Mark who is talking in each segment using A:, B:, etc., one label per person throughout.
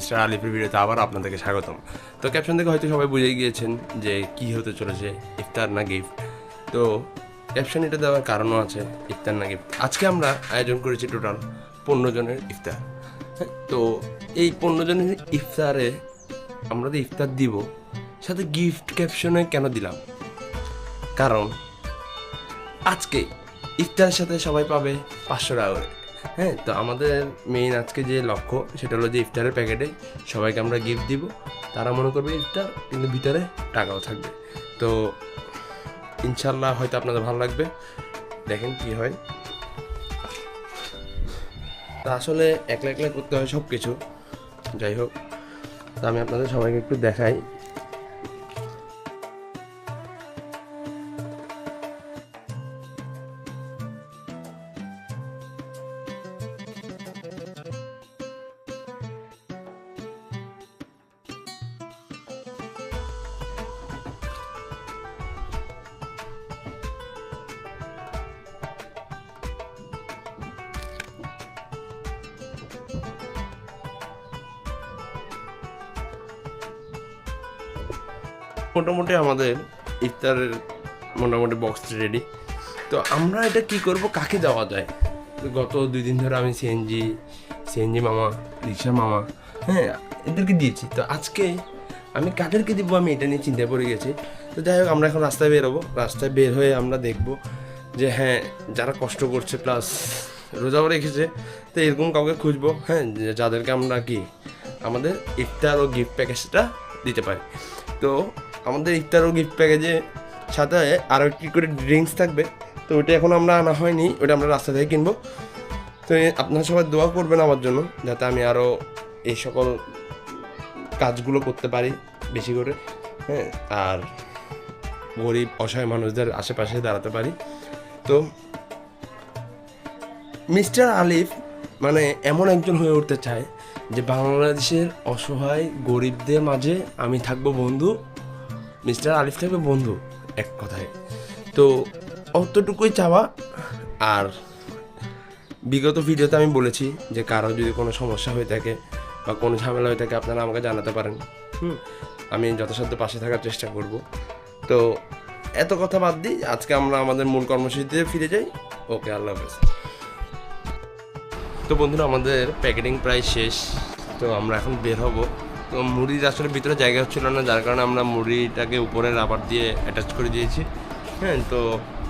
A: Mister আলিফের ভিডিওতে আবার আপনাদেরকে স্বাগতম। তো ক্যাপশন থেকে হয়তো সবাই বুঝে গিয়েছেন যে কি হতে চলেছে ইফতার না গিফট। তো ক্যাপশন এটা দেওয়ার কারণও আছে, ইফতার না গিফট। আজকে আমরা আয়োজন করেছি টোটাল পনেরো জনের ইফতার। তো এই পনেরো জনের ইফতারে আমরা তো ইফতার দিব, সাথে গিফট ক্যাপশনে কেন দিলাম? কারণ আজকে ইফতারের সাথে সবাই পাবে পাঁচশো টাকা করে। হ্যাঁ তো আমাদের মেইন আজকে যে লক্ষ্য, সেটা হলো যে ইফতারের প্যাকেটে সবাইকে আমরা গিফট দিব। তারা মনে করবে ইফতার, কিন্তু ভিতরে টাকাও থাকবে। তো ইনশাল্লাহ হয়তো আপনাদের ভালো লাগবে। দেখেন কি হয়। তা আসলে একলা একলা করতে হয় সব কিছু যাই হোক, তো আমি আপনাদের সবাইকে একটু দেখাই। মোটামুটি আমাদের ইফতারের মোটামুটি বক্স রেডি তো আমরা এটা কি করব, কাকে দেওয়া যায়? গত দুই দিন ধরে আমি সিএনজি সিএনজি মামা রিক্সা মামা হ্যাঁ এদেরকে দিয়েছি। তো আজকে আমি কাদেরকে দিব, আমি এটা নিয়ে চিন্তা পড়ে গেছি। তো যাই হোক, আমরা এখন রাস্তায় বেরোবো রাস্তায় বের হয়ে আমরা দেখব যে হ্যাঁ যারা কষ্ট করছে প্লাস রোজাও রেখেছে, তো এরকম কাউকে খুঁজবো হ্যাঁ যাদেরকে আমরা কি আমাদের ইফতার ও গিফট প্যাকেজটা দিতে পারি। তো আমাদের ইফতার ও গিফট প্যাকেজে সাথে আরও একটি করে ড্রিঙ্কস থাকবে। তো ওটা এখন আমরা আনা হয়নি ওটা আমরা রাস্তা থেকে কিনবো। তো আপনারা সবাই দোয়া করবেন আমার জন্য, যাতে আমি আরও এই সকল কাজগুলো করতে পারি বেশি করে হ্যাঁ আর গরিব, অসহায় মানুষদের আশেপাশে দাঁড়াতে পারি। তো মিস্টার আলিফ মানে এমন একজন হয়ে উঠতে চায় যে বাংলাদেশের অসহায় গরিবদের মাঝে আমি থাকব বন্ধু। মিস্টার আলিফ থাকবে বন্ধু, এক কথায়। তো অতটুকুই চাওয়া, আর বিগত ভিডিওতে আমি বলেছি যে কারও যদি কোনো সমস্যা হয়ে থাকে বা কোনো ঝামেলা হয়ে থাকে, আপনারা আমাকে জানাতে পারেন। হুম, আমি যথাসাধ্য পাশে থাকার চেষ্টা করব। তো এত কথা বাদ দিই আজকে আমরা আমাদের মূল কর্মসূচিতে ফিরে যাই। ওকে, আল্লাহ হাফেজ। তো বন্ধুরা, আমাদের প্যাকেটিং প্রায় শেষ। তো আমরা এখন বের হব। তো মুড়ির আসলে ভিতরে জায়গা হচ্ছিল না, যার কারণে আমরা মুড়িটাকে উপরে রাবার দিয়ে অ্যাটাচ করে দিয়েছি। হ্যাঁ তো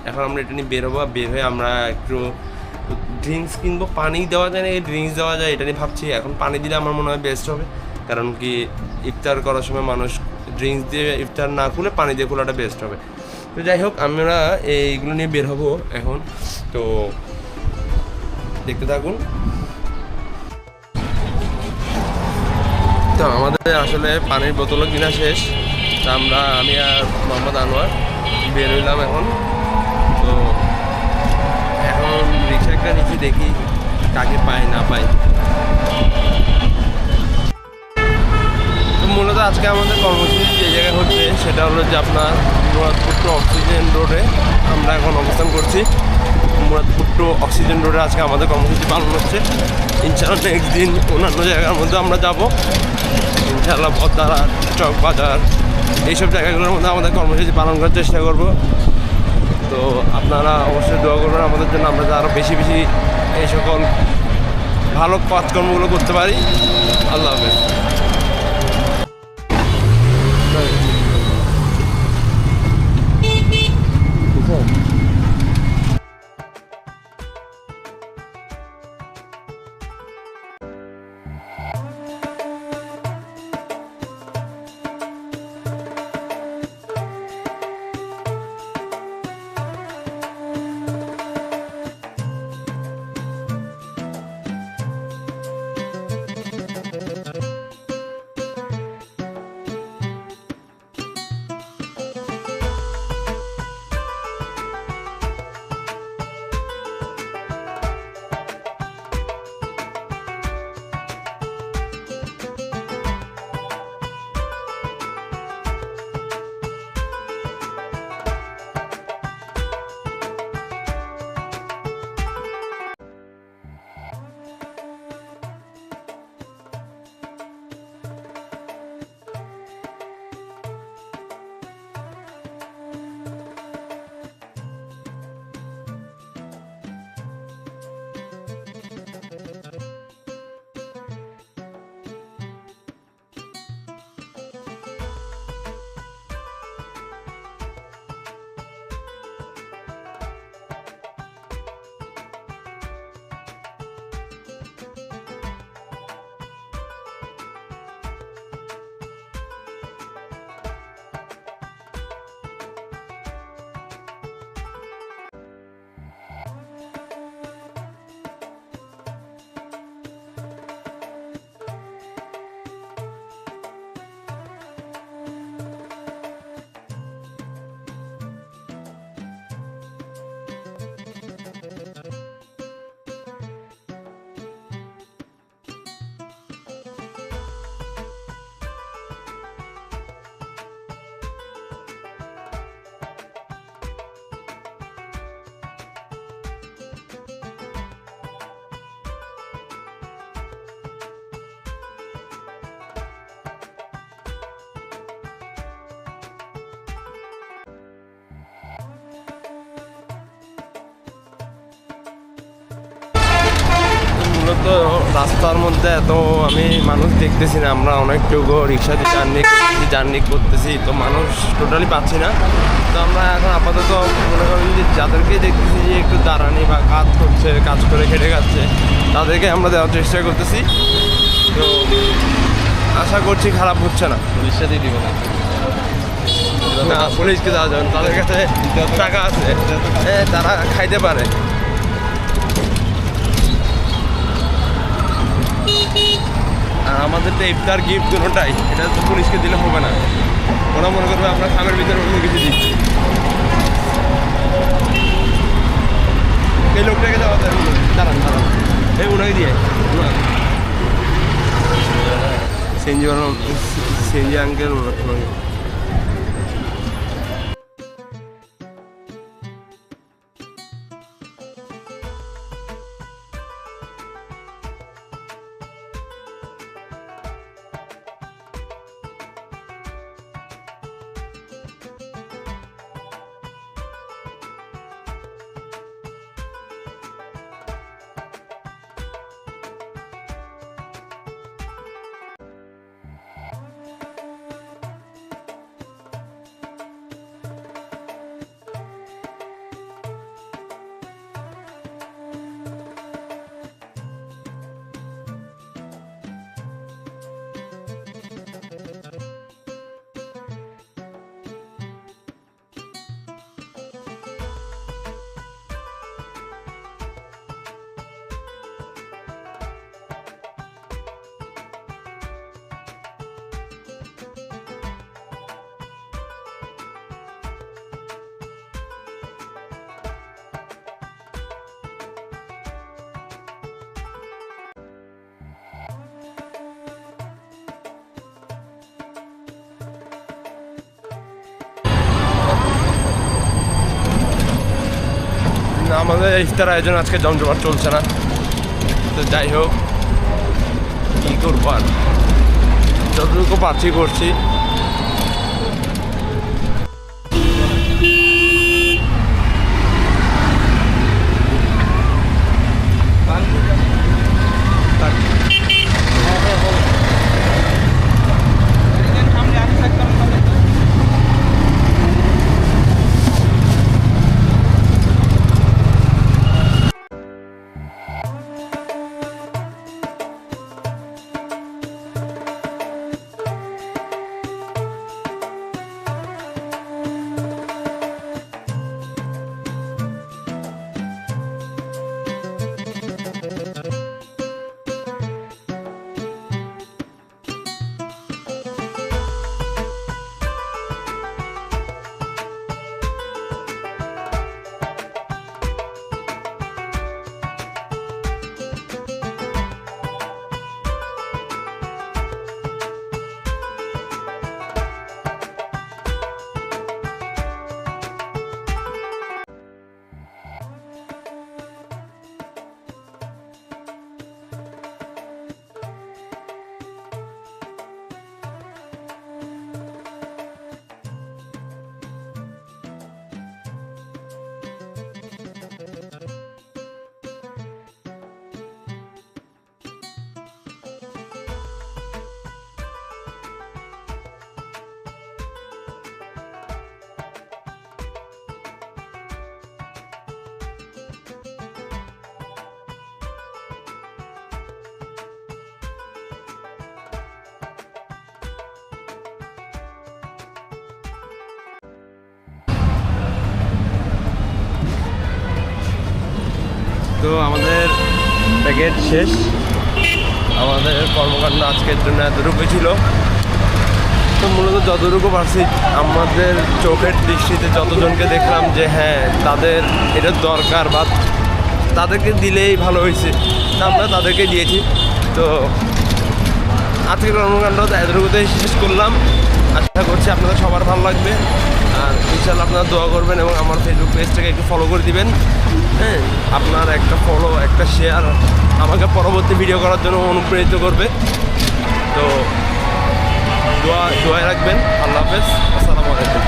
A: এখন আমরা এটা নিয়ে বের হব। বের হয়ে আমরা একটু ড্রিঙ্কস কিনবো। পানি দেওয়া যায় না, এই ড্রিঙ্কস দেওয়া যায়, এটা নিয়ে ভাবছি। এখন পানি দিলে আমার মনে হয় বেস্ট হবে। কারণ কি, ইফতার করার সময় মানুষ ড্রিঙ্কস দিয়ে ইফতার না খুলে পানি দিয়ে খোলাটা বেস্ট হবে। তো যাই হোক, আমরা এইগুলো নিয়ে বের হব এখন। তো দেখতে থাকুন। তো আমাদের আসলে পানির বোতলও কিনা শেষ। তা আমরা, আমি আর মোহাম্মদ আনোয়ার বের হইলাম এখন। তো এখন রিক্সা একটা নিচে দেখি কাকে পাই না পাই মূলত আজকে আমাদের কর্মসূচি যে জায়গায় হচ্ছে, সেটা হলো যে আপনার মুরাদপুর অক্সিজেন রোডে আমরা এখন অবস্থান করছি। মুরাদপুর টু অক্সিজেন রোডে আজকে আমাদের কর্মসূচি পালন হচ্ছে। ইনশাআল্লাহ নেক্সট দিন অন্যান্য জায়গার মধ্যে আমরা যাব। ইনশাআল্লাহ পদ্মারা চক বাজার, এইসব জায়গাগুলোর মধ্যে আমাদের কর্মসূচি পালন করার চেষ্টা করব। তো আপনারা অবশ্যই দোয়া করবেন আমাদের জন্য, আমরা আরও বেশি বেশি এই সকল ভালো কাজকর্মগুলো করতে পারি। আল্লাহ হাফেজ। মূলত রাস্তার মধ্যে এত আমি মানুষ দেখতেছি না আমরা অনেকটুকু রিক্সাতে জার্নি করতেছি জার্নি করতেছি তো মানুষ টোটালি পাচ্ছি না। তো আমরা এখন আপাতত মনে করেন যে যাদেরকে দেখতেছি যে একটু দাঁড়ানি বা কাজ করছে কাজ করে খেটে খাচ্ছে তাদেরকে আমরা দেওয়ার চেষ্টা করতেছি। তো আশা করছি খারাপ হচ্ছে না।
B: পুলিশে দিয়ে দিব না
A: না পুলিশকে দেওয়া যাবে তাদের কাছে টাকা আছে। হ্যাঁ তারা খাইতে পারে। আর আমাদের তো ইফতার গিফট দুটোটাই, এটা তো পুলিশকে দিলে হবে না। ওরা মনে করবে আমরা খামের ভিতরে অন্য কিছু দিচ্ছি। এই লোকটাকে দেওয়া যায় দাঁড়ান দাঁড়ান। এই উনাকে দিয়ে সেঞ্জি সেঞ্জি আঙ্কেল ওনাকে আমাদের ইফতার আয়োজন আজকে জমজমাট চলছে না। তো যাই হোক, কী করব আর? যতটুকু পারছি করছি। তো আমাদের প্যাকেট শেষ। আমাদের কর্মকাণ্ড আজকের জন্য এতটুকু ছিল। তো মূলত যতটুকু পারছি, আমাদের চোখের দৃষ্টিতে যতজনকে দেখলাম যে হ্যাঁ তাদের এটা দরকার বা তাদেরকে দিলেই ভালো হয়েছে আমরা তাদেরকে দিয়েছি। তো আজকের কর্মকাণ্ড এতটুকুতেই শেষ করলাম। আশা করছি আপনাদের সবার ভালো লাগবে। আর ইনশাল্লাহ আপনারা দোয়া করবেন এবং আমার ফেসবুক পেজটাকে একটু ফলো করে দিবেন। হ্যাঁ আপনার একটা ফলো একটা শেয়ার আমাকে পরবর্তী ভিডিও করার জন্য অনুপ্রেরিত করবে। তো দোয়া, দোয়ায় রাখবেন। আল্লাহ হাফেজ। আসসালামু আলাইকুম।